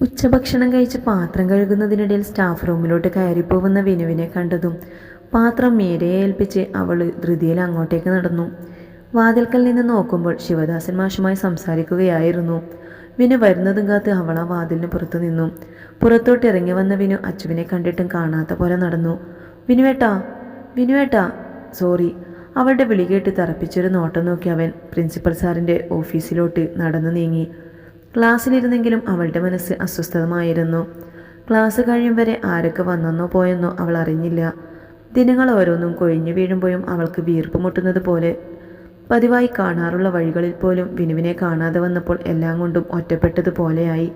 ഉച്ചഭക്ഷണം കഴിച്ച് പാത്രം കഴുകുന്നതിനിടയിൽ സ്റ്റാഫ് റൂമിലോട്ട് കയറിപ്പോകുന്ന വിനുവിനെ കണ്ടതും പാത്രം മേരയെ ഏൽപ്പിച്ച് അവൾ ധൃതിയിൽ അങ്ങോട്ടേക്ക് നടന്നു. വാതിൽക്കൽ നിന്ന് നോക്കുമ്പോൾ ശിവദാസൻ മാഷുമായി സംസാരിക്കുകയായിരുന്നു. വിനു വരുന്നതും കാത്ത് അവൾ ആ വാതിലിന് പുറത്തു നിന്നു. പുറത്തോട്ട് ഇറങ്ങി വന്ന വിനു അച്ചുവിനെ കണ്ടിട്ടും കാണാത്ത പോലെ നടന്നു. വിനുവേട്ടാ വിനുവേട്ടാ സോറി അവളുടെ വിളി കേട്ട് തറപ്പിച്ചൊരു നോട്ടം നോക്കി അവൻ പ്രിൻസിപ്പൽ സാറിന്റെ ഓഫീസിലോട്ട് നടന്നു നീങ്ങി. ക്ലാസ്സിലിരുന്നെങ്കിലും അവളുടെ മനസ്സ് അസ്വസ്ഥമായിരുന്നു ക്ലാസ് കഴിയും വരെ ആരൊക്കെ വന്നെന്നോ പോയെന്നോ അവൾ അറിഞ്ഞില്ല. ദിനങ്ങൾ ഓരോന്നും കൊഴിഞ്ഞു വീഴുമ്പോഴും അവൾക്ക് വീർപ്പ് മുട്ടുന്നത് പോലെ. പതിവായി കാണാറുള്ള വഴികളിൽ പോലും വിനുവിനെ കാണാതെ വന്നപ്പോൾ എല്ലാം കൊണ്ടും ഒറ്റപ്പെട്ടതുപോലെയായി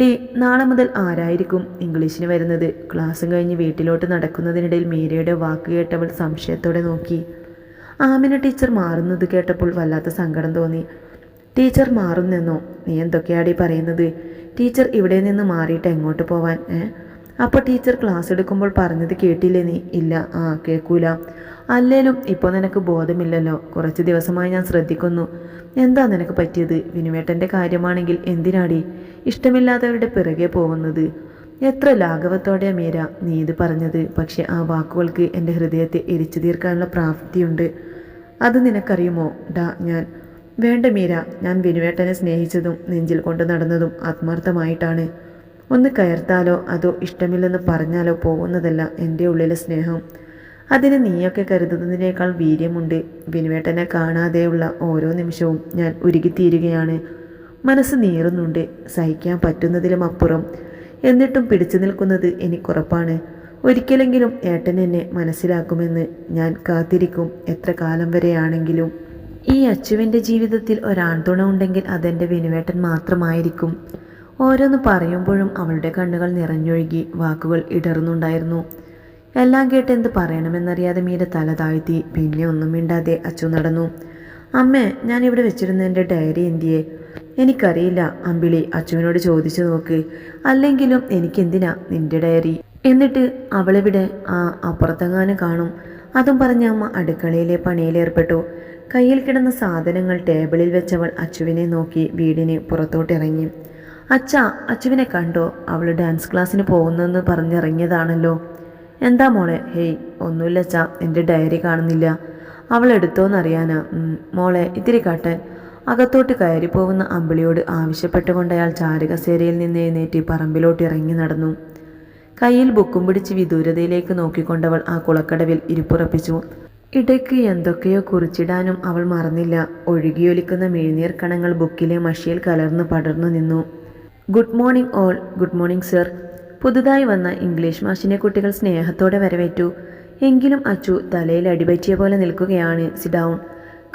ഡി നാളെ മുതൽ ആരായിരിക്കും ഇംഗ്ലീഷിന് വരുന്നത്? ക്ലാസ്സും കഴിഞ്ഞ് വീട്ടിലോട്ട് നടക്കുന്നതിനിടയിൽ മീരയുടെ വാക്ക് കേട്ടവൾ സംശയത്തോടെ നോക്കി. ആമിന ടീച്ചർ മാറുന്നത് കേട്ടപ്പോൾ വല്ലാത്ത സങ്കടം തോന്നി. ടീച്ചർ മാറുന്നെന്നോ? നീ എന്തൊക്കെയാടി പറയുന്നത്? ടീച്ചർ ഇവിടെ നിന്ന് മാറിയിട്ട് എങ്ങോട്ട് പോവാൻ ഏ? അപ്പോൾ ടീച്ചർ ക്ലാസ് എടുക്കുമ്പോൾ പറഞ്ഞത് കേട്ടില്ലേ നീ? ഇല്ല. ആ കേൾക്കൂല അല്ലേലും ഇപ്പോൾ നിനക്ക് ബോധമില്ലല്ലോ. കുറച്ച് ദിവസമായി ഞാൻ ശ്രദ്ധിക്കുന്നു. എന്താ നിനക്ക് പറ്റിയത്? വിനുവേട്ടന്റെ കാര്യമാണെങ്കിൽ എന്തിനാടി? ഇഷ്ടമില്ലാത്തവരുടെ പിറകെ പോകുന്നത്. എത്ര ലാഘവത്തോടെ മീര നീ ഇത് പറഞ്ഞത്. പക്ഷെ ആ വാക്കുകൾക്ക് എന്റെ ഹൃദയത്തെ എരിച്ചു തീർക്കാനുള്ള പ്രാപ്തിയുണ്ട്. അത് നിനക്കറിയുമോ? ഡാ ഞാൻ വേണ്ട മീര ഞാൻ വിനുവേട്ടനെ സ്നേഹിച്ചതും നെഞ്ചിൽ കൊണ്ട് നടന്നതും ആത്മാർത്ഥമായിട്ടാണ്. ഒന്ന് കയർത്താലോ അതോ ഇഷ്ടമില്ലെന്ന് പറഞ്ഞാലോ പോകുന്നതല്ല എന്റെ ഉള്ളിലെ സ്നേഹം. അതിന് നീയൊക്കെ കരുതുന്നതിനേക്കാൾ വീര്യമുണ്ട്. വിനുവേട്ടനെ കാണാതെയുള്ള ഓരോ നിമിഷവും ഞാൻ ഉരുകിത്തീരുകയാണ്. മനസ്സ് നീറുന്നുണ്ട്. സഹിക്കാൻ പറ്റുന്നതിലും അപ്പുറം. എന്നിട്ടും പിടിച്ചു നിൽക്കുന്നത് എനിക്കുറപ്പാണ്. ഒരിക്കലെങ്കിലും ഏട്ടൻ എന്നെ മനസ്സിലാക്കുമെന്ന് ഞാൻ കാത്തിരിക്കും. എത്ര കാലം വരെയാണെങ്കിലും. ഈ അച്ചുവിന്റെ ജീവിതത്തിൽ ഒരാൺതുണ ഉണ്ടെങ്കിൽ അതെന്റെ വിനുവേട്ടൻ മാത്രമായിരിക്കും. ഓരോന്ന് പറയുമ്പോഴും അവളുടെ കണ്ണുകൾ നിറഞ്ഞൊഴുകി വാക്കുകൾ ഇടർന്നുണ്ടായിരുന്നു എല്ലാം കേട്ട് എന്ത് പറയണമെന്നറിയാതെ മീര തല താഴ്ത്തി പിന്നെ ഒന്നും മിണ്ടാതെ അച്ചു നടന്നു. അമ്മേ ഞാൻ ഇവിടെ വെച്ചിരുന്ന എന്റെ ഡയറി എന്തിയെ? എനിക്കറിയില്ല. അമ്പിളി അച്ചുവിനോട് ചോദിച്ചു നോക്ക്. അല്ലെങ്കിലും എനിക്കെന്തിനാ നിന്റെ ഡയറി? എന്നിട്ട് അവളിവിടെ? ആ അപ്പുറത്തെങ്ങാനും കാണും. അതും പറഞ്ഞ അമ്മ അടുക്കളയിലെ പണിയിലേർപ്പെട്ടു കയ്യിൽ കിടന്ന സാധനങ്ങൾ ടേബിളിൽ വെച്ചവൾ അച്ചുവിനെ നോക്കി വീടിന് പുറത്തോട്ടിറങ്ങി അച്ഛ അച്ചുവിനെ കണ്ടോ? അവൾ ഡാൻസ് ക്ലാസ്സിന് പോകുന്നെന്ന് പറഞ്ഞിറങ്ങിയതാണല്ലോ. എന്താ മോളെ? ഹേയ് ഒന്നുമില്ല അച്ഛ എന്റെ ഡയറി കാണുന്നില്ല. അവൾ എടുത്തോന്നറിയാനാ. മോളെ ഇത്തിരി കാട്ടൻ അകത്തോട്ട് കയറി പോകുന്ന അമ്പിളിയോട് ആവശ്യപ്പെട്ടുകൊണ്ട് അയാൾ ചാരുകസേരയിൽ നിന്ന് എഴുന്നേറ്റ് പറമ്പിലോട്ട് ഇറങ്ങി നടന്നു. കയ്യിൽ ബുക്കും പിടിച്ച് വിദൂരതയിലേക്ക് നോക്കിക്കൊണ്ടവൾ ആ കുളക്കടവിൽ ഇരിപ്പുറപ്പിച്ചു. ഇടയ്ക്ക് എന്തൊക്കെയോ കുറിച്ചിടാനും അവൾ മറന്നില്ല. ഒഴുകിയൊലിക്കുന്ന മെഴുനീർ കണങ്ങൾ ബുക്കിലെ മഷിയിൽ കലർന്ന് പടർന്നു നിന്നു. Good morning all. Good morning sir. പുതുതായി വന്ന ഇംഗ്ലീഷ് മാഷിനെ കുട്ടികൾ സ്നേഹത്തോടെ വരവേറ്റു. എങ്കിലും അച്ചു തലയിൽ അടിപറ്റിയ പോലെ നിൽക്കുകയാണ്. സിഡൗൺ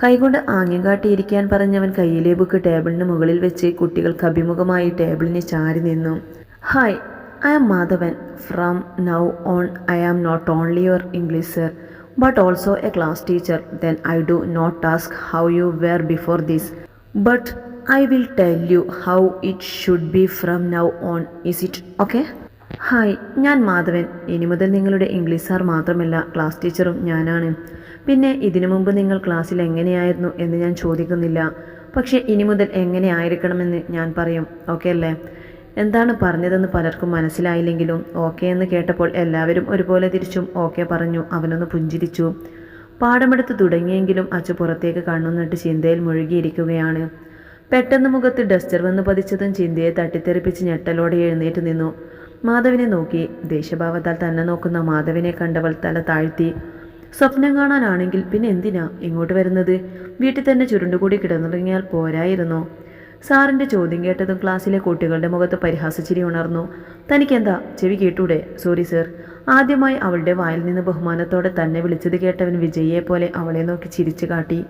കൈകൊണ്ട് ആംഗ്യം കാട്ടിയിരിക്കാൻ പറഞ്ഞവൻ കയ്യിലെ ബുക്ക് ടേബിളിന് മുകളിൽ വെച്ച് കുട്ടികൾക്ക് അഭിമുഖമായി ടേബിളിന് ചാരി നിന്നു. Hi. I am Madhavan from now on I am not only your English sir but also a class teacher then I do not task how you were before this but I will tell you how it should be from now on is it okay hi ഞാൻ മാധവൻ ഇനി മുതൽ നിങ്ങളുടെ English sir മാത്രമല്ല class ടീച്ചറും ഞാനാണ്. പിന്നെ ഇതിനു മുമ്പ് നിങ്ങൾ ക്ലാസ്സിൽ എങ്ങനെയായിരുന്നു എന്ന് ഞാൻ ചോദിക്കുന്നില്ല. പക്ഷേ ഇനി മുതൽ എങ്ങനെ ആയിരിക്കണമെന്ന് ഞാൻ പറയും. ഓക്കെ അല്ലേ? എന്താണ് പറഞ്ഞതെന്ന് പലർക്കും മനസ്സിലായില്ലെങ്കിലും ഓക്കെ എന്ന് കേട്ടപ്പോൾ എല്ലാവരും ഒരുപോലെ തിരിച്ചും ഓക്കെ പറഞ്ഞു അവനൊന്ന് പുഞ്ചിരിച്ചു. പാടമെടുത്ത് തുടങ്ങിയെങ്കിലും അച്ചു പുറത്തേക്ക് കണ്ണുനട്ട് ചിന്തയിൽ മുഴുകിയിരിക്കുകയാണ്. പെട്ടെന്ന് മുഖത്ത് ഡസ്റ്റർ വന്ന് പതിച്ചതും ചിന്തയെ തട്ടിത്തെറിപ്പിച്ച് ഞെട്ടലോടെ എഴുന്നേറ്റ് നിന്നു. മാധവിനെ നോക്കി ദേശഭാവത്താൽ തന്നെ നോക്കുന്ന മാധവിനെ കണ്ടവൾ തല താഴ്ത്തി. സ്വപ്നം കാണാനാണെങ്കിൽ പിന്നെ എന്തിനാ ഇങ്ങോട്ട് വരുന്നത്? വീട്ടിൽ തന്നെ ചുരുണ്ടുകൂടി കിടന്നുറങ്ങിയാൽ പോരായിരുന്നോ. സാറിന്റെ ചോദ്യം കേട്ടതും ക്ലാസ്സിലെ കുട്ടികളുടെ മുഖത്ത് പരിഹാസച്ചിരി ഉണർന്നു. തനിക്കെന്താ? ചെവി കേട്ടൂടെ? Sorry sir. ആദ്യമായി അവളുടെ വായിൽ നിന്ന് ബഹുമാനത്തോടെ തന്നെ വിളിച്ചത് കേട്ടവൻ വിജയിയെ പോലെ അവളെ നോക്കി ചിരിച്ചു കാട്ടി.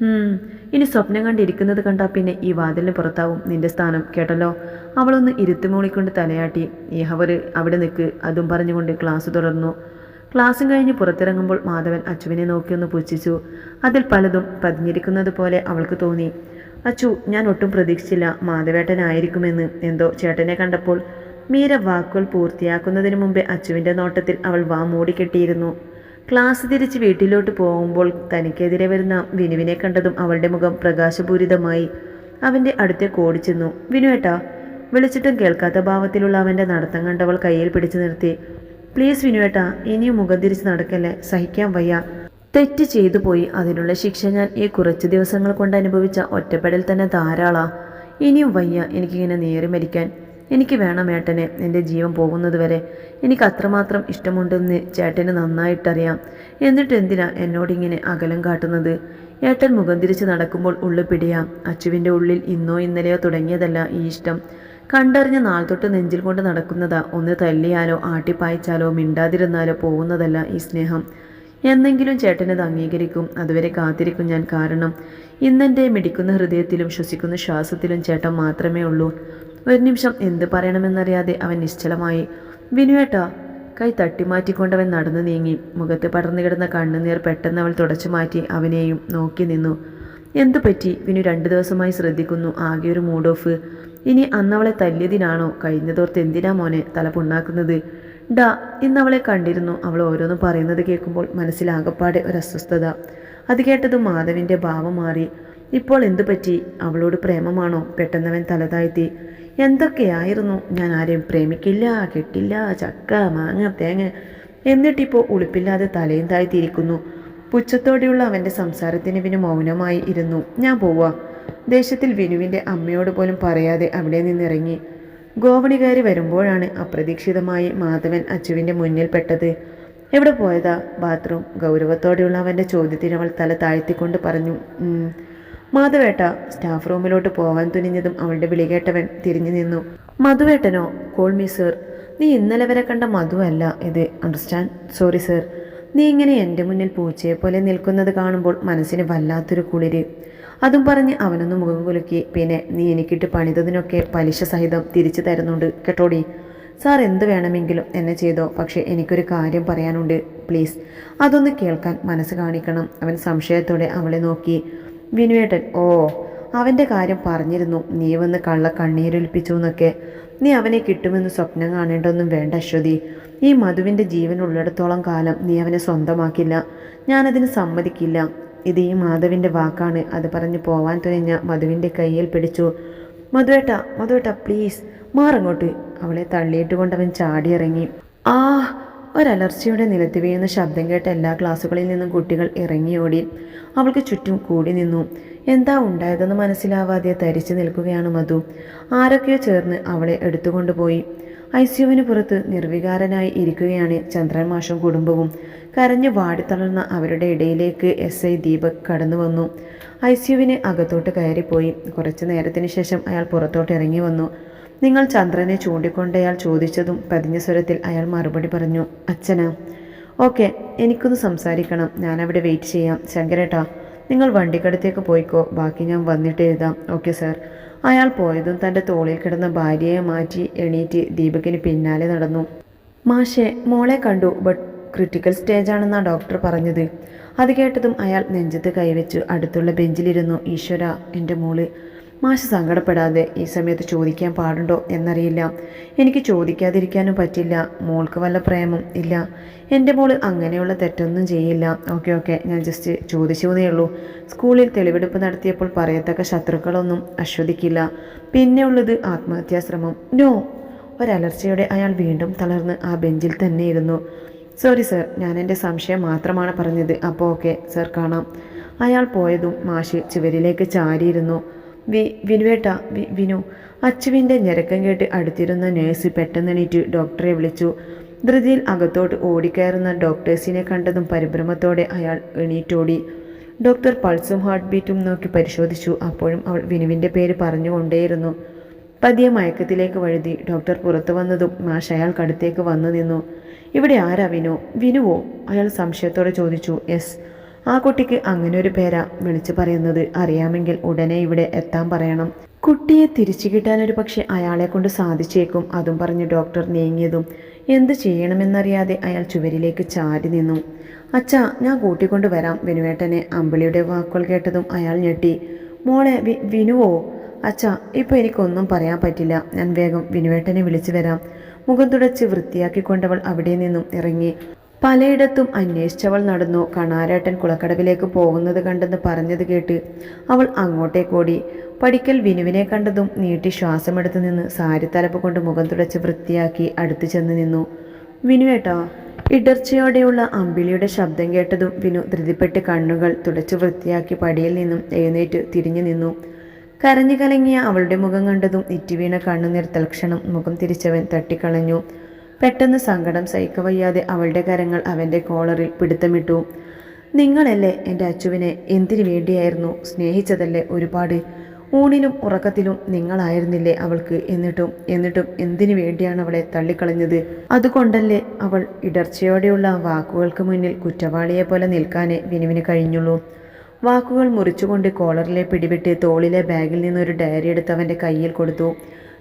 "ഹും, ഇനി സ്വപ്നം കണ്ടിരിക്കുന്നത് കണ്ടാൽ പിന്നെ ഈ വാതിലിന് പുറത്താവും. നിന്റെ സ്ഥാനം കേട്ടല്ലോ? അവളൊന്ന് ഇരുത്തുമൂളിക്കൊണ്ട് തലയാട്ടി. ഈഹവര് അവിടെ നിൽക്ക് അതും പറഞ്ഞുകൊണ്ട് ക്ലാസ് തുടർന്നു. ക്ലാസ്സും കഴിഞ്ഞ് പുറത്തിറങ്ങുമ്പോൾ മാധവൻ അച്ചുവിനെ നോക്കിയൊന്ന് പുച്ഛിച്ചു. അതിൽ പലതും പതിഞ്ഞിരിക്കുന്നത് പോലെ അവൾക്ക് തോന്നി. അച്ചു ഞാൻ ഒട്ടും പ്രതീക്ഷിച്ചില്ല മാധവേട്ടനായിരിക്കുമെന്ന്. എന്തോ ചേട്ടനെ കണ്ടപ്പോൾ മീര വാക്കുകൾ പൂർത്തിയാക്കുന്നതിന് മുമ്പേ അച്ചുവിന്റെ നോട്ടത്തിൽ അവൾ വാ മൂടിക്കെട്ടിയിരുന്നു ക്ലാസ് തിരിച്ച് വീട്ടിലോട്ട് പോകുമ്പോൾ തനിക്കെതിരെ വരുന്ന വിനുവിനെ കണ്ടതും അവളുടെ മുഖം പ്രകാശപൂരിതമായി. അവന്റെ അടുത്തേക്ക് ഓടിച്ചെന്നു വിനുവേട്ടാ വിളിച്ചിട്ടും കേൾക്കാത്ത ഭാവത്തിലുള്ള അവന്റെ നടത്തം കണ്ടവൾ കയ്യിൽ പിടിച്ചു നിർത്തി. പ്ലീസ് വിനുവേട്ടാ ഇനിയും മുഖം തിരിച്ച് നടക്കല്ലേ? സഹിക്കാൻ വയ്യ. തെറ്റ് ചെയ്തു പോയി. അതിനുള്ള ശിക്ഷ ഞാൻ ഈ കുറച്ച് ദിവസങ്ങൾ കൊണ്ട് അനുഭവിച്ച ഒറ്റപ്പെടൽ തന്നെ ധാരാളാ. ഇനിയും വയ്യ എനിക്കിങ്ങനെ നേറി മരിക്കാൻ. എനിക്ക് വേണം ഏട്ടനെ. എന്റെ ജീവൻ പോകുന്നതുവരെ എനിക്ക് അത്രമാത്രം ഇഷ്ടമുണ്ടെന്ന് ചേട്ടന് നന്നായിട്ടറിയാം. എന്നിട്ട് എന്തിനാ എന്നോടിങ്ങനെ അകലം കാട്ടുന്നത്? ഏട്ടൻ മുഖം തിരിച്ച് നടക്കുമ്പോൾ ഉള്ളു പിടിയാം. അച്ചുവിന്റെ ഉള്ളിൽ ഇന്നോ ഇന്നലെയോ തുടങ്ങിയതല്ല ഈ ഇഷ്ടം. കണ്ടറിഞ്ഞ നാൾ തൊട്ട് നെഞ്ചിൽ കൊണ്ട് നടക്കുന്നതാ. ഒന്ന് തല്ലിയാലോ ആട്ടിപ്പായച്ചാലോ മിണ്ടാതിരുന്നാലോ പോകുന്നതല്ല ഈ സ്നേഹം. എന്നെങ്കിലും ചേട്ടനത് അംഗീകരിക്കും. അതുവരെ കാത്തിരിക്കും ഞാൻ കാരണം. ഇന്നെന്റെ മിടിക്കുന്ന ഹൃദയത്തിലും ശ്വസിക്കുന്ന ശ്വാസത്തിലും ചേട്ടൻ മാത്രമേ ഉള്ളൂ. ഒരു നിമിഷം എന്ത് പറയണമെന്നറിയാതെ അവൻ നിശ്ചലമായി. വിനുവേട്ടാ കൈ തട്ടിമാറ്റിക്കൊണ്ടവൻ നടന്നു നീങ്ങി. മുഖത്ത് പടർന്നു കിടന്ന കണ്ണുനീർ പെട്ടെന്ന് അവൾ തുടച്ചു മാറ്റി അവനെയും നോക്കി നിന്നു. എന്തു പറ്റി? വിനു രണ്ടു ദിവസമായി ശ്രദ്ധിക്കുന്നു. ആകെ ഒരു മൂഡ് ഓഫ്. ഇനി അന്നവളെ തല്ലിയതിനാണോ? കഴിഞ്ഞതോർത്ത് എന്തിനാ മോനെ തല പുണ്ണാക്കുന്നത്? ഡാ ഇന്നവളെ കണ്ടിരുന്നു. അവൾ ഓരോന്ന് പറയുന്നത് കേൾക്കുമ്പോൾ മനസ്സിലാകപ്പാടെ ഒരു അസ്വസ്ഥത അത് കേട്ടത് മാധവിന്റെ ഭാവം മാറി. ഇപ്പോൾ എന്തു പറ്റി? അവളോട് പ്രേമമാണോ? പെട്ടെന്നവൻ തലതാഴ്ത്തി. എന്തൊക്കെയായിരുന്നു? ഞാൻ ആരെയും പ്രേമിക്കില്ല കെട്ടില്ല ചക്ക മാങ്ങ തേങ്ങ എന്നിട്ടിപ്പോൾ ഉളുപ്പില്ലാതെ തലയും താഴ്ത്തിയിരിക്കുന്നു. പുച്ഛത്തോടെയുള്ള അവന്റെ സംസാരത്തിന് വിനു മൗനമായി ഇരുന്നു. ഞാൻ പോവാ. ദേശത്തിൽ വിനുവിന്റെ അമ്മയോട് പോലും പറയാതെ അവിടെ നിന്നിറങ്ങി. ഗോവണി കയറി വരുമ്പോഴാണ് അപ്രതീക്ഷിതമായി മാധവൻ അച്ചുവിന്റെ മുന്നിൽ പെട്ടത് എവിടെ പോയതാ? ബാത്റൂം. ഗൗരവത്തോടെയുള്ള അവന്റെ ചോദ്യത്തിന് അവൾ തല താഴ്ത്തിക്കൊണ്ട് പറഞ്ഞു മാധവേട്ട സ്റ്റാഫ് റൂമിലോട്ട് പോവാൻ തുനിഞ്ഞതും അവളുടെ വിളികേട്ടവൻ തിരിഞ്ഞു നിന്നു. മധുവേട്ടനോ? Call me sir. നീ ഇന്നലെ വരെ കണ്ട മധു അല്ല ഇത്. അണ്ടർസ്റ്റാൻഡ്? Sorry sir. നീ ഇങ്ങനെ എന്റെ മുന്നിൽ പൂച്ചയെ പോലെ നിൽക്കുന്നത് കാണുമ്പോൾ മനസ്സിന് വല്ലാത്തൊരു കുളിര്. അതും പറഞ്ഞ് അവനൊന്ന് മുഖം കുലുക്കി. പിന്നെ നീ എനിക്കിട്ട് പണിതതിനൊക്കെ പലിശ സഹിതം തിരിച്ചു തരുന്നുണ്ട് കേട്ടോടി. സാർ എന്ത് വേണമെങ്കിലും എന്നെ ചെയ്തോ. പക്ഷേ എനിക്കൊരു കാര്യം പറയാനുണ്ട്. പ്ലീസ് അതൊന്ന് കേൾക്കാൻ മനസ്സ് കാണിക്കണം. അവൻ സംശയത്തോടെ അവളെ നോക്കി. വിനുവേട്ടൻ ഓ അവന്റെ കാര്യം പറഞ്ഞിരുന്നു. നീ വന്ന് കള്ള കണ്ണീരൊലിപ്പിച്ചു എന്നൊക്കെ. നീ അവനെ കിട്ടുമെന്ന് സ്വപ്നം കാണേണ്ടൊന്നും വേണ്ട അശ്വതി. ഈ മധുവിന്റെ ജീവൻ ഉള്ളിടത്തോളം കാലം നീ അവനെ സ്വന്തമാക്കില്ല. ഞാനതിന് സമ്മതിക്കില്ല. ഇത് ഈ മാധവിന്റെ വാക്കാണ്. അത് പറഞ്ഞ് പോവാൻ തുനിഞ്ഞ മധുവിന്റെ കയ്യിൽ പിടിച്ചു. മധുവേട്ട മധുവേട്ട പ്ലീസ് മാറങ്ങോട്ട്. അവളെ തള്ളിയിട്ട് കൊണ്ടവൻ ചാടിയിറങ്ങി. ആ ഒരലർച്ചയുടെ നിലത്ത് വീഴുന്ന ശബ്ദം കേട്ട എല്ലാ ക്ലാസ്സുകളിൽ നിന്നും കുട്ടികൾ ഇറങ്ങിയോടി അവൾക്ക് ചുറ്റും കൂടി നിന്നു. എന്താ ഉണ്ടായതെന്ന് മനസ്സിലാവാതെ തരിച്ചു നിൽക്കുകയാണ് മധു. ആരൊക്കെയോ ചേർന്ന് അവളെ എടുത്തുകൊണ്ടുപോയി. ഐ സിയുവിന് പുറത്ത് നിർവികാരനായി ഇരിക്കുകയാണ് ചന്ദ്രൻ മാഷും കുടുംബവും. കരഞ്ഞു വാടിത്തളർന്ന അവരുടെ ഇടയിലേക്ക് എസ് ഐ ദീപക് കടന്നു വന്നു. ഐ സിയുവിന് അകത്തോട്ട് കയറിപ്പോയി. കുറച്ചു നേരത്തിന് ശേഷം അയാൾ പുറത്തോട്ട് ഇറങ്ങി വന്നു. നിങ്ങൾ ചന്ദ്രനെ ചൂണ്ടിക്കൊണ്ടയാൾ ചോദിച്ചതും പതിഞ്ഞ സ്വരത്തിൽ അയാൾ മറുപടി പറഞ്ഞു അച്ഛനാ ഓക്കെ എനിക്കൊന്ന് സംസാരിക്കണം. ഞാനവിടെ വെയിറ്റ് ചെയ്യാം. ശങ്കരേട്ടാ നിങ്ങൾ വണ്ടിക്കടുത്തേക്ക് പോയിക്കോ. ബാക്കി ഞാൻ വന്നിട്ട് എഴുതാം. Okay sir. അയാൾ പോയതും തന്റെ തോളിൽ കിടന്ന ഭാര്യയെ മാറ്റി എണീറ്റ് ദീപകിന് പിന്നാലെ നടന്നു. മാഷെ മോളെ കണ്ടു. ബട്ട് ക്രിട്ടിക്കൽ സ്റ്റേജാണെന്നാണ് ഡോക്ടർ പറഞ്ഞത്. അത് കേട്ടതും അയാൾ നെഞ്ചത്ത് കൈവച്ചു അടുത്തുള്ള ബെഞ്ചിലിരുന്നു. ഈശ്വര എന്റെ മോൾ. മാഷ് സങ്കടപ്പെടാതെ ഈ സമയത്ത് ചോദിക്കാൻ പാടുണ്ടോ എന്നറിയില്ല. എനിക്ക് ചോദിക്കാതിരിക്കാനും പറ്റില്ല. മോൾക്ക് വല്ല പ്രേമം ഇല്ല. എന്റെ മോൾ അങ്ങനെയുള്ള തെറ്റൊന്നും ചെയ്യില്ല. Okay okay. ഞാൻ ജസ്റ്റ് ചോദിച്ചതേ ഉള്ളൂ. സ്കൂളിൽ തെളിവെടുപ്പ് നടത്തിയപ്പോൾ പറയത്തക്ക ശത്രുക്കളൊന്നും അശ്വദിക്കില്ല പിന്നെയുള്ളത് ആത്മഹത്യാശ്രമം. നോ. ഒരലർച്ചയോടെ അയാൾ വീണ്ടും തളർന്ന് ആ ബെഞ്ചിൽ തന്നെ ഇരുന്നു. Sorry sir. ഞാൻ എന്റെ സംശയം മാത്രമാണ് പറഞ്ഞത്. അപ്പോൾ ഓക്കെ സർ കാണാം. അയാൾ പോയതും മാഷ് ചുവരിലേക്ക് ചാരിയിരുന്നു. വി വിനുവേട്ട വി വിനു അച്ചുവിന്റെ ഞരക്കം കേട്ട് അടുത്തിരുന്ന നേഴ്സ് പെട്ടെന്നെണീറ്റ് ഡോക്ടറെ വിളിച്ചു. ധൃതിയിൽ അകത്തോട്ട് ഓടിക്കയറുന്ന ഡോക്ടേഴ്സിനെ കണ്ടതും പരിഭ്രമത്തോടെ അയാൾ എണീറ്റോടി. ഡോക്ടർ പൾസും ഹാർട്ട് ബീറ്റും നോക്കി പരിശോധിച്ചു. അപ്പോഴും അവൾ വിനുവിന്റെ പേര് പറഞ്ഞുകൊണ്ടേയിരുന്നു. പതിയെ മയക്കത്തിലേക്ക് വഴുതി ഡോക്ടർ പുറത്തു വന്നതും മാഷ് അയാൾക്കടുത്തേക്ക് വന്നു നിന്നു. ഇവിടെ ആരാ വിനു? വിനുവോ? അയാൾ സംശയത്തോടെ ചോദിച്ചു. യെസ്. ആ കുട്ടിക്ക് അങ്ങനെ ഒരു പേരാ വിളിച്ചു പറയുന്നത്. അറിയാമെങ്കിൽ ഉടനെ ഇവിടെ എത്താൻ പറയണം. കുട്ടിയെ തിരിച്ചു കിട്ടാൻ ഒരു പക്ഷെ അയാളെ കൊണ്ട് സാധിച്ചേക്കും അതും പറഞ്ഞ് ഡോക്ടർ നീങ്ങിയതും. എന്ത് ചെയ്യണമെന്നറിയാതെ അയാൾ ചുവരിലേക്ക് ചാരി നിന്നു. അച്ഛാ ഞാൻ കൂട്ടിക്കൊണ്ട് വരാം വിനുവേട്ടനെ അമ്പിളിയുടെ വാക്കുകൾ കേട്ടതും അയാൾ ഞെട്ടി. മോളെ വി വിനുവോ? അച്ഛാ ഇപ്പോൾ എനിക്കൊന്നും പറയാൻ പറ്റില്ല. ഞാൻ വേഗം വിനുവേട്ടനെ വിളിച്ചു വരാം. മുഖം തുടച്ച് വൃത്തിയാക്കിക്കൊണ്ടവൾ അവിടെ നിന്നും ഇറങ്ങി. പലയിടത്തും അന്വേഷിച്ചവൾ നടന്നു കണാരേട്ടൻ കുളക്കടവിലേക്ക് പോകുന്നത് കണ്ടെന്ന് പറഞ്ഞത് കേട്ട് അവൾ അങ്ങോട്ടേക്കോടി. പടിക്കൽ വിനുവിനെ കണ്ടതും നീട്ടി ശ്വാസമെടുത്ത് നിന്ന് സാരി തലപ്പ് കൊണ്ട് മുഖം തുടച്ച് വൃത്തിയാക്കി അടുത്തു ചെന്ന് നിന്നു. വിനുവേട്ടാ ഇടർച്ചയോടെയുള്ള അമ്പിളിയുടെ ശബ്ദം കേട്ടതും വിനു ധൃതിപ്പെട്ട് കണ്ണുകൾ തുടച്ചു വൃത്തിയാക്കി പടിയിൽ നിന്നും എഴുന്നേറ്റ് തിരിഞ്ഞു നിന്നു. കരഞ്ഞു കലങ്ങിയ അവളുടെ മുഖം കണ്ടതും ഇറ്റിവീണ കണ്ണുനീർ തൽക്ഷണം മുഖം തിരിച്ചവൻ തട്ടിക്കളഞ്ഞു. പെട്ടെന്ന് സങ്കടം സഹിക്കവയ്യാതെ അവളുടെ കരങ്ങൾ അവന്റെ കോളറിൽ പിടുത്തമിട്ടു. നിങ്ങളല്ലേ എന്റെ അച്ചുവിനെ എന്തിനു വേണ്ടിയായിരുന്നു സ്നേഹിച്ചതല്ലേ ഒരുപാട്? ഊണിലും ഉറക്കത്തിലും നിങ്ങളായിരുന്നില്ലേ അവൾക്ക് എന്നിട്ടും? എന്നിട്ടും എന്തിനു വേണ്ടിയാണ് അവളെ തള്ളിക്കളഞ്ഞത്? അതുകൊണ്ടല്ലേ അവൾ ഇടർച്ചയോടെയുള്ള വാക്കുകൾക്ക് മുന്നിൽ കുറ്റവാളിയെ പോലെ നിൽക്കാനേ വിനുവിന് കഴിഞ്ഞുള്ളൂ. വാക്കുകൾ മുറിച്ചുകൊണ്ട് കോളറിലെ പിടിവിട്ട് തോളിലെ ബാഗിൽ നിന്നൊരു ഡയറി എടുത്ത് അവന്റെ കയ്യിൽ കൊടുത്തു.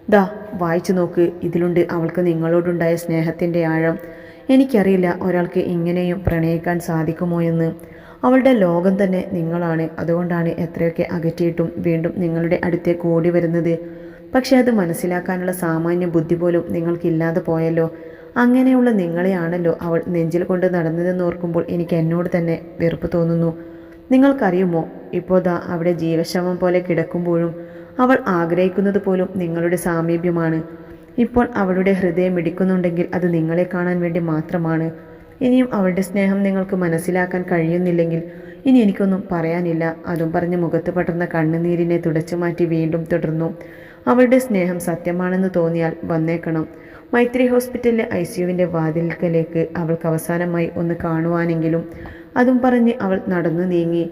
ദാ വായിച്ചു നോക്ക് ഇതിലുണ്ട് അവൾക്ക് നിങ്ങളോടുണ്ടായ സ്നേഹത്തിന്റെ ആഴം. എനിക്കറിയില്ല ഒരാൾക്ക് ഇങ്ങനെയും പ്രണയിക്കാൻ സാധിക്കുമോ എന്ന്. അവളുടെ ലോകം തന്നെ നിങ്ങളാണ് അതുകൊണ്ടാണ് എത്രയൊക്കെ അകറ്റിയിട്ടും വീണ്ടും നിങ്ങളുടെ അടുത്തേക്ക് ഓടി വരുന്നത്. പക്ഷെ അത് മനസ്സിലാക്കാനുള്ള സാമാന്യ ബുദ്ധി പോലും നിങ്ങൾക്കില്ലാതെ പോയല്ലോ. അങ്ങനെയുള്ള നിങ്ങളെയാണല്ലോ അവൾ നെഞ്ചിൽ കൊണ്ട് നടന്നതെന്ന് ഓർക്കുമ്പോൾ എനിക്ക് എന്നോട് തന്നെ വെറുപ്പ് തോന്നുന്നു. നിങ്ങൾക്കറിയുമോ ഇപ്പോൾ ദാ അവിടെ ജീവശമം പോലെ കിടക്കുമ്പോഴും അവൾ ആഗ്രഹിക്കുന്നത് പോലും നിങ്ങളുടെ സാമീപ്യമാണ്. ഇപ്പോൾ അവളുടെ ഹൃദയം ഇടിക്കുന്നുണ്ടെങ്കിൽ അത് നിങ്ങളെ കാണാൻ വേണ്ടി മാത്രമാണ്. ഇനിയും അവളുടെ സ്നേഹം നിങ്ങൾക്ക് മനസ്സിലാക്കാൻ കഴിയുന്നില്ലെങ്കിൽ ഇനി എനിക്കൊന്നും പറയാനില്ല. അതും പറഞ്ഞ് മുഖത്ത് പടർന്ന കണ്ണുനീരിനെ തുടച്ചു മാറ്റി വീണ്ടും തുടർന്നു. അവളുടെ സ്നേഹം സത്യമാണെന്ന് തോന്നിയാൽ വന്നേക്കണം. മൈത്രി ഹോസ്പിറ്റലിലെ ഐ സിയുവിന്റെ വാതിൽക്കലേക്ക് അവൾക്ക് അവസാനമായി ഒന്ന് കാണുവാനെങ്കിലും അതും പറഞ്ഞ് അവൾ നടന്നു നീങ്ങി.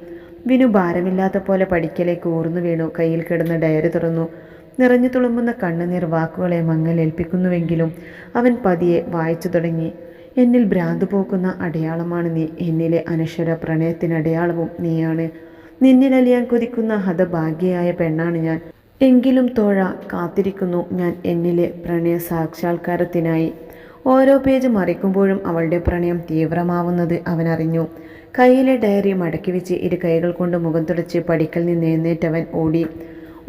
വിനു ഭാരമില്ലാത്ത പോലെ പഠിക്കലേക്ക് ഊർന്നു വീണു. കയ്യിൽ കിടന്ന് ഡയറി തുറന്നു. നിറഞ്ഞു തുളുമ്പുന്ന കണ്ണുനീർ വാക്കുകളെ മങ്ങലേൽപ്പിക്കുന്നുവെങ്കിലും അവൻ പതിയെ വായിച്ചു തുടങ്ങി. എന്നിൽ ഭ്രാന്ത് പോക്കുന്ന അടയാളമാണ് നീ. എന്നിലെ അനശ്വര പ്രണയത്തിന് അടയാളവും നീയാണ്. നിന്നിലലിയാൻ കൊതിക്കുന്ന ഹതഭാഗ്യയായ പെണ്ണാണ് ഞാൻ. എങ്കിലും തോഴ കാത്തിരിക്കുന്നു ഞാൻ എന്നിലെ പ്രണയ സാക്ഷാത്കാരത്തിനായി ഓരോ പേജ് മറിക്കുമ്പോഴും അവളുടെ പ്രണയം തീവ്രമാവുന്നത് അവനറിഞ്ഞു. കയ്യിലെ ഡയറി മടക്കി വെച്ച് ഇരു കൈകൾ കൊണ്ട് മുഖം തുടച്ച് പടിക്കൽ നിന്ന് എഴുന്നേറ്റവൻ ഓടി.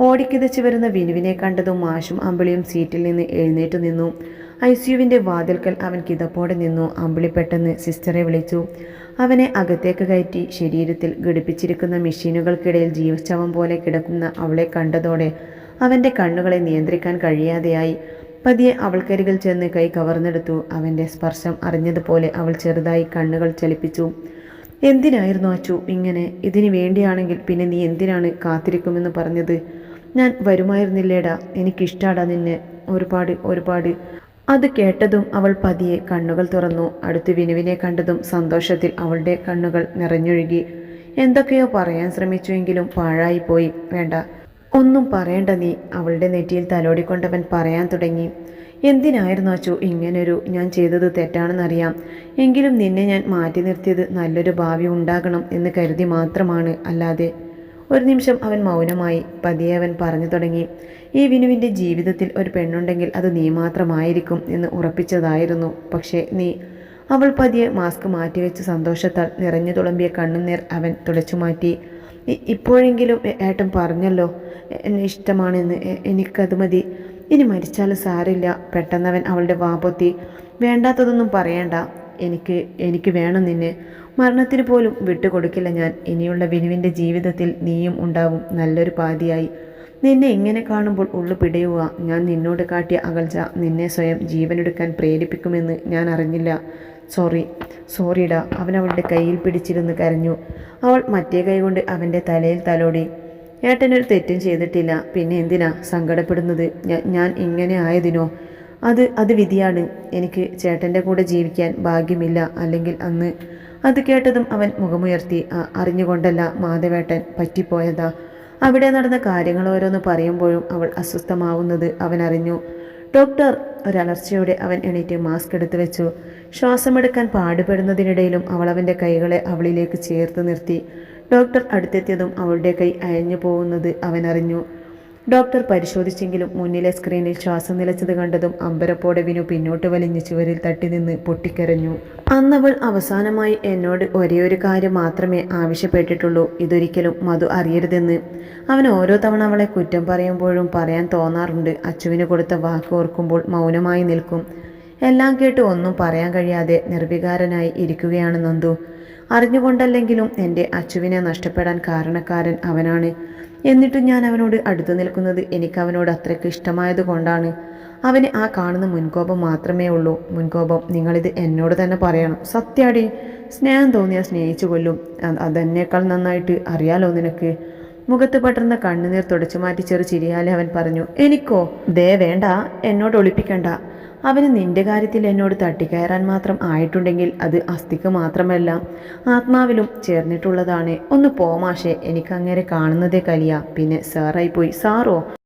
ഓടിക്കിതച്ച് വരുന്ന വിനുവിനെ കണ്ടതും മാഷും അമ്പിളിയും സീറ്റിൽ നിന്ന് എഴുന്നേറ്റ് നിന്നു. ഐ സിയുവിന്റെ വാതിൽക്കൽ അവൻ കിതപ്പോടെ നിന്നു. അമ്പിളി പെട്ടെന്ന് സിസ്റ്ററെ വിളിച്ചു. അവനെ അകത്തേക്ക് കയറ്റി ശരീരത്തിൽ ഘടിപ്പിച്ചിരിക്കുന്ന മെഷീനുകൾക്കിടയിൽ ജീവശവം പോലെ കിടക്കുന്ന അവളെ കണ്ടതോടെ അവന്റെ കണ്ണുകളെ നിയന്ത്രിക്കാൻ കഴിയാതെയായി. പതിയെ അവൾക്കരികിൽ ചെന്ന് കൈ കവർന്നെടുത്തു. അവന്റെ സ്പർശം അറിഞ്ഞതുപോലെ അവൾ ചെറുതായി കണ്ണുകൾ ചലിപ്പിച്ചു. എന്തിനായിരുന്നു അച്ചു ഇങ്ങനെ? ഇതിന് വേണ്ടിയാണെങ്കിൽ പിന്നെ നീ എന്തിനാണ് കാത്തിരിക്കുമെന്ന് പറഞ്ഞത്? ഞാൻ വരുമായിരുന്നില്ലേടാ. എനിക്കിഷ്ടാടാ നിന്നെ. ഒരുപാട് ഒരുപാട്. അത് കേട്ടതും അവൾ പതിയെ കണ്ണുകൾ തുറന്നു. അടുത്ത് വിനുവിനെ കണ്ടതും സന്തോഷത്തിൽ അവളുടെ കണ്ണുകൾ നിറഞ്ഞൊഴുകി. എന്തൊക്കെയോ പറയാൻ ശ്രമിച്ചുവെങ്കിലും പാഴായിപ്പോയി. വേണ്ട. ഒന്നും പറയണ്ട നീ. അവളുടെ നെറ്റിയിൽ തലോടിക്കൊണ്ടവൻ പറയാൻ തുടങ്ങി. എന്തിനായിരുന്നു അച്ചു ഇങ്ങനൊരു ഞാൻ ചെയ്തത് തെറ്റാണെന്നറിയാം. എങ്കിലും നിന്നെ ഞാൻ മാറ്റി നിർത്തിയത് നല്ലൊരു ഭാവി ഉണ്ടാകണം എന്ന് കരുതി മാത്രമാണ്. അല്ലാതെ ഒരു നിമിഷം അവൻ മൗനമായി പതിയെ അവൻ പറഞ്ഞു തുടങ്ങി. ഈ വിനുവിന്റെ ജീവിതത്തിൽ ഒരു പെണ്ണുണ്ടെങ്കിൽ അത് നീ മാത്രമായിരിക്കും എന്ന് ഉറപ്പിച്ചതായിരുന്നു. പക്ഷേ നീ അവൾ പതിയെ മാസ്ക് മാറ്റിവെച്ച് സന്തോഷത്താൽ നിറഞ്ഞു തുളമ്പിയ കണ്ണുനീർ അവൻ തുടച്ചു മാറ്റി ഇ- ഇപ്പോഴെങ്കിലും ഏട്ടൻ പറഞ്ഞല്ലോ എന്നെ ഇഷ്ടമാണെന്ന് എനിക്കത് മതി. ഇനി മരിച്ചാലും സാരില്ല പെട്ടെന്നവൻ അവളുടെ വാപൊത്തി വേണ്ടാത്തതൊന്നും പറയണ്ട. എനിക്ക് എനിക്ക് വേണം നിന്നെ. മരണത്തിന് പോലും വിട്ടുകൊടുക്കില്ല ഞാൻ. ഇനിയുള്ള വിനുവിന്റെ ജീവിതത്തിൽ നീയും ഉണ്ടാവും. നല്ലൊരു പാതിയായി. നിന്നെ ഇങ്ങനെ കാണുമ്പോൾ ഉള്ളു പിടയുക. ഞാൻ നിന്നോട് കാട്ടിയ അകൽച്ച നിന്നെ സ്വയം ജീവനെടുക്കാൻ പ്രേരിപ്പിക്കുമെന്ന് ഞാൻ അറിഞ്ഞില്ല. സോറി സോറിടാ അവൻ അവളുടെ കയ്യിൽ പിടിച്ചിരുന്ന് കരഞ്ഞു. അവൾ മറ്റേ കൈ കൊണ്ട് അവന്റെ തലയിൽ തലോടി. ഏട്ടനൊരു തെറ്റും ചെയ്തിട്ടില്ല. പിന്നെ എന്തിനാ സങ്കടപ്പെടുന്നത്? ഞാൻ ഇങ്ങനെ ആയതിനോ? അത് അത് വിധിയാണ്. എനിക്ക് ചേട്ടന്റെ കൂടെ ജീവിക്കാൻ ഭാഗ്യമില്ല. അല്ലെങ്കിൽ അന്ന് അത് കേട്ടതും അവൻ മുഖമുയർത്തി. "ആ, അറിഞ്ഞുകൊണ്ടല്ല മാധവേട്ടൻ പറ്റിപ്പോയതാ. അവിടെ നടന്ന കാര്യങ്ങൾ ഓരോന്ന് പറയുമ്പോഴും അവൾ അസ്വസ്ഥമാവുന്നത് അവൻ അറിഞ്ഞു ഡോക്ടർ ഒരലർച്ചയോടെ അവൻ എണീറ്റ് മാസ്ക് എടുത്തു വെച്ചു. ശ്വാസമെടുക്കാൻ പാടുപെടുന്നതിനിടയിലും അവൾ അവന്റെ കൈകളെ അവളിലേക്ക് ചേർത്ത് നിർത്തി. ഡോക്ടർ അടുത്തെത്തിയതും അവളുടെ കൈ അയഞ്ഞു പോകുന്നത് അവനറിഞ്ഞു. ഡോക്ടർ പരിശോധിച്ചെങ്കിലും മുന്നിലെ സ്ക്രീനിൽ ശ്വാസം നിലച്ചത് കണ്ടതും അമ്പരപ്പോടെ വിനു പിന്നോട്ട് വലിഞ്ഞ് ചുവരിൽ തട്ടി നിന്ന് പൊട്ടിക്കരഞ്ഞു. അന്നവൾ അവസാനമായി എന്നോട് ഒരേ ഒരു കാര്യം മാത്രമേ ആവശ്യപ്പെട്ടിട്ടുള്ളൂ. ഇതൊരിക്കലും മധു അറിയരുതെന്ന്. അവൻ ഓരോ തവണ അവളെ കുറ്റം പറയുമ്പോഴും പറയാൻ തോന്നാറുണ്ട്. അച്ചുവിന് കൊടുത്ത വാക്ക് ഓർക്കുമ്പോൾ മൗനമായി നിൽക്കും. എല്ലാം കേട്ട് ഒന്നും പറയാൻ കഴിയാതെ നിർവികാരനായി ഇരിക്കുകയാണ് നന്ദു. അറിഞ്ഞുകൊണ്ടല്ലെങ്കിലും എന്റെ അച്ചുവിനെ നഷ്ടപ്പെടാൻ കാരണക്കാരൻ അവനാണ്. എന്നിട്ടും ഞാൻ അവനോട് അടുത്തു നിൽക്കുന്നത് എനിക്ക് അവനോട് അത്രയ്ക്ക് ഇഷ്ടമായത് കൊണ്ടാണ്. അവന് ആ കാണുന്ന മുൻകോപം മാത്രമേ ഉള്ളൂ. മുൻകോപം നിങ്ങളിത് എന്നോട് തന്നെ പറയണം. സത്യാടി സ്നേഹം തോന്നിയാൽ സ്നേഹിച്ചു കൊല്ലും. അതെന്നേക്കാൾ നന്നായിട്ട് അറിയാലോ നിനക്ക്? മുഖത്ത് പടർന്ന കണ്ണുനീർ തുടച്ചു മാറ്റി ചെറു ചിരിയാലെ അവൻ പറഞ്ഞു എനിക്കോ? ദേ വേണ്ട. എന്നോട് ഒളിപ്പിക്കണ്ട. അവന് നിന്റെ കാര്യത്തിൽ എന്നോട് തട്ടിക്കയറാൻ മാത്രം ആയിട്ടുണ്ടെങ്കിൽ അത് അസ്ഥിക്ക് മാത്രമല്ല. ആത്മാവിലും ചേർന്നിട്ടുള്ളതാണ്. ഒന്ന് പോമാഷെ എനിക്ക് അങ്ങനെ കാണുന്നതേ കലിയ. പിന്നെ സാറായി പോയി സാറോ?